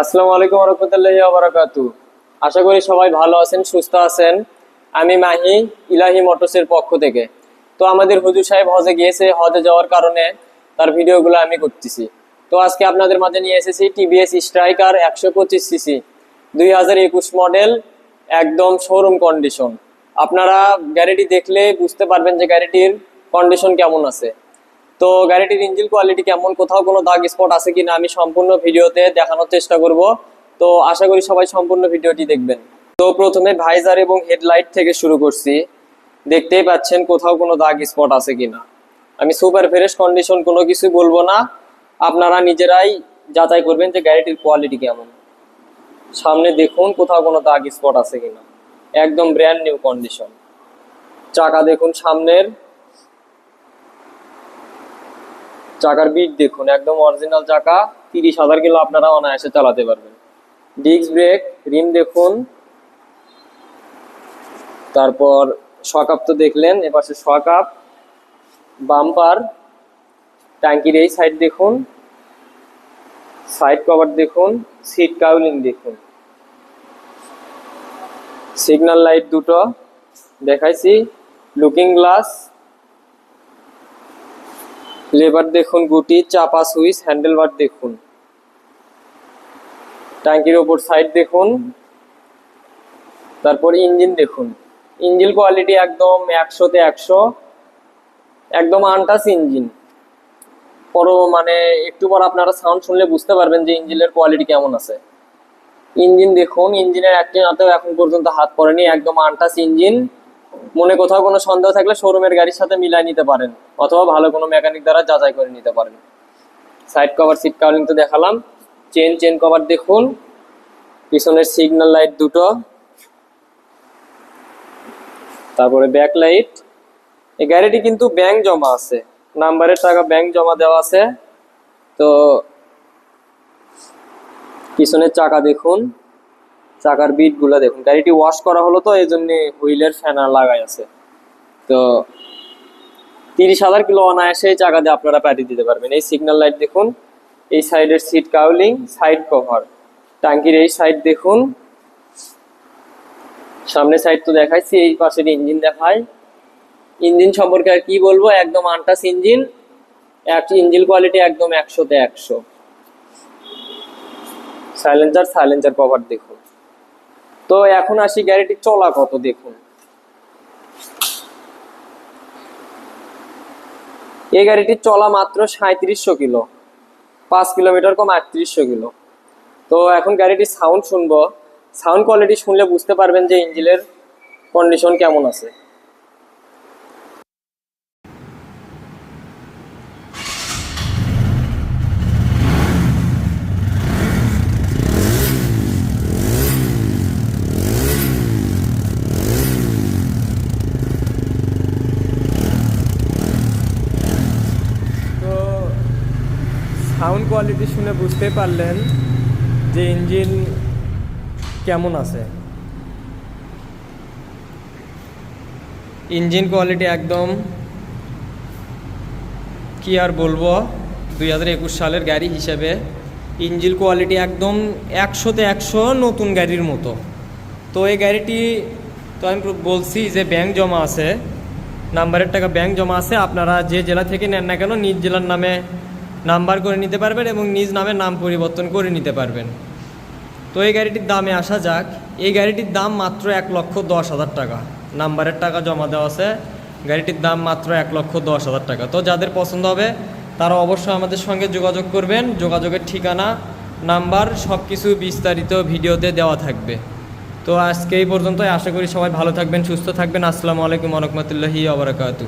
আসসালামু আলাইকুম রহমতুল্লাহি বারাকাতু আশা করি সবাই ভালো আছেন, সুস্থ আছেন। আমি মাহি, ইলাহি মোটরসের পক্ষ থেকে। তো আমাদের হুজুর সাহেব হজে গিয়েছে, হজে যাওয়ার কারণে তার ভিডিওগুলো আমি করতেছি। তো আজকে আপনাদের মাঝে নিয়ে এসেছি টিভিএস স্ট্রাইকার একশো পঁচিশ সিসি, দুই হাজার একুশ মডেল, একদম শোরুম কন্ডিশন আপনারা গাড়িটি দেখলে বুঝতে পারবেন যে গাড়িটির কন্ডিশন কেমন আছে। তো গাড়িটির ইঞ্জিন কোয়ালিটি কেমন, কোথাও কোনো দাগ স্পট আছে কিনা আমি সম্পূর্ণ ভিডিওতে দেখানোর চেষ্টা করব। তো আশা করি সবাই সম্পূর্ণ ভিডিওটি দেখবেন। তো প্রথমে ভাইজার এবং হেডলাইট থেকে শুরু করছি। দেখতেই পাচ্ছেন কোথাও কোনো দাগ স্পট আছে কিনা। আমি সুপার ফ্রেশ কন্ডিশন কোনো কিছু বলব না। আপনারা নিজেরাই যাচাই করবেন যে গাড়িটির কোয়ালিটি কেমন। সামনে দেখুন কোথাও কোনো দাগ স্পট আছে কিনা। একদম ব্র্যান্ড নিউ কন্ডিশন চাকা দেখুন সামনের। চাকার বিট দেখুন, একদম অরিজিনাল চাকা, তিরিশ হাজার কিলো আপনারা অনায়াসে চালাতে পারবেন। ডিস্ক ব্রেক, রিম দেখুন। তারপর শকাপ তো দেখলেন, এপাশে শকাপ বাম্পার, ট্যাঙ্কির এই সাইড দেখুন। সাইড কভার দেখুন সিট কাউলিং দেখুন। সিগন্যাল লাইট দুটো, দেখাইছি। লুকিং গ্লাস লেবার দেখুন, গুটি, চাপা সুইচ, হ্যান্ডেল বার দেখুন। ট্যাঙ্কির ওপর সাইড দেখুন। তারপর ইঞ্জিন দেখুন। ইঞ্জিন কোয়ালিটি একদম একশোতে একশো, একদম আনটাস ইঞ্জিন। পরো মানে একটু পর আপনারা সাউন্ড শুনলে বুঝতে পারবেন যে ইঞ্জিনের কোয়ালিটি কেমন আছে। ইঞ্জিন দেখুন, ইঞ্জিনের একটি নাতেও এখন পর্যন্ত হাত পড়েনি, একদম আনটাস ইঞ্জিন। মনে কোথাও কোনো সন্দেহ থাকলে শোরুমের গাড়ির সাথে মিলাই নিতে পারেন, অথবা ভালো কোনো মেকানিক দ্বারা যাচাই করে নিতে পারেন। সাইড কভার সিট কাভারিং তো দেখালাম। চেন চেন কভার দেখুন। পিছনের সিগন্যাল লাইট দুটো। তারপরে ব্যাক লাইট এই গাড়িটি কিন্তু ব্যাংক জমা আছে। নাম্বারের টাকা ব্যাংক জমা দেওয়া আছে। তো পিছনের চাকা দেখুন। চাকার বিটগুলা দেখুন। গাড়িটি ওয়াশ করা হলো তো এই জন্য হুইলের ফ্যানার লাগাই আছে। তো তিরিশ হাজার কিলো অনায়াসে এই চাকা দিয়ে আপনারা পাঠিয়ে দিতে পারবেন। এই সিগন্যাল লাইট দেখুন, এই সাইডের সিট কাউলিং সাইড কভার টাঙ্কির এই সাইড দেখুন। সামনে সাইড তো দেখাইছি, এই পাশের ইঞ্জিন দেখায় ইঞ্জিন সম্পর্কে আর কি বলব? একদম আনটাস ইঞ্জিন এক ইঞ্জিন কোয়ালিটি একদম একশোতে একশো। সাইলেন্সার সাইলেন্সার কভার দেখুন। তো এখন আসি গাড়িটি চলা কত, দেখুন। এই গাড়িটি চলা মাত্র সাঁত্রিশশো কিলো, পাঁচ কিলোমিটার কম আটত্রিশশো কিলো। তো এখন গাড়িটি সাউন্ড শুনব। সাউন্ড কোয়ালিটি শুনলে বুঝতে পারবেন যে ইঞ্জিনের কন্ডিশন কেমন আছে তো সাউন্ড কোয়ালিটি শুনে বুঝতে পারলেন যে ইঞ্জিন কেমন আছে। ইঞ্জিন কোয়ালিটি একদম কি আর বলব, দুই হাজার একুশ সালের গাড়ি হিসেবে ইঞ্জিন কোয়ালিটি একদম একশোতে একশো নতুন গাড়ির মতো। তো এই গাড়িটি তো আমি বলছি যে ব্যাংক জমা আছে নাম্বারের টাকা ব্যাংক জমা আছে, আপনারা যে জেলা থেকে নেন না কেন, নিজ জেলার নামে নাম্বার করে নিতে পারবেন এবং নিজ নামে নাম পরিবর্তন করে নিতে পারবেন। তো এই গাড়িটির দামে আসা যাক। এই গাড়িটির দাম মাত্র এক লক্ষ দশ হাজার টাকা। নাম্বারের টাকা জমা দেওয়া আছে। গাড়িটির দাম মাত্র এক লক্ষ দশ হাজার টাকা। তো যাদের পছন্দ হবে, তারা অবশ্যই আমাদের সঙ্গে যোগাযোগ করবেন। যোগাযোগের ঠিকানা, নাম্বার সব কিছু বিস্তারিত ভিডিওতে দেওয়া থাকবে। তো আজকে এই পর্যন্তই। আশা করি সবাই ভালো থাকবেন, সুস্থ থাকবেন। আসসালামু আলাইকুম রহমতুল্লাহি আবরাকাতু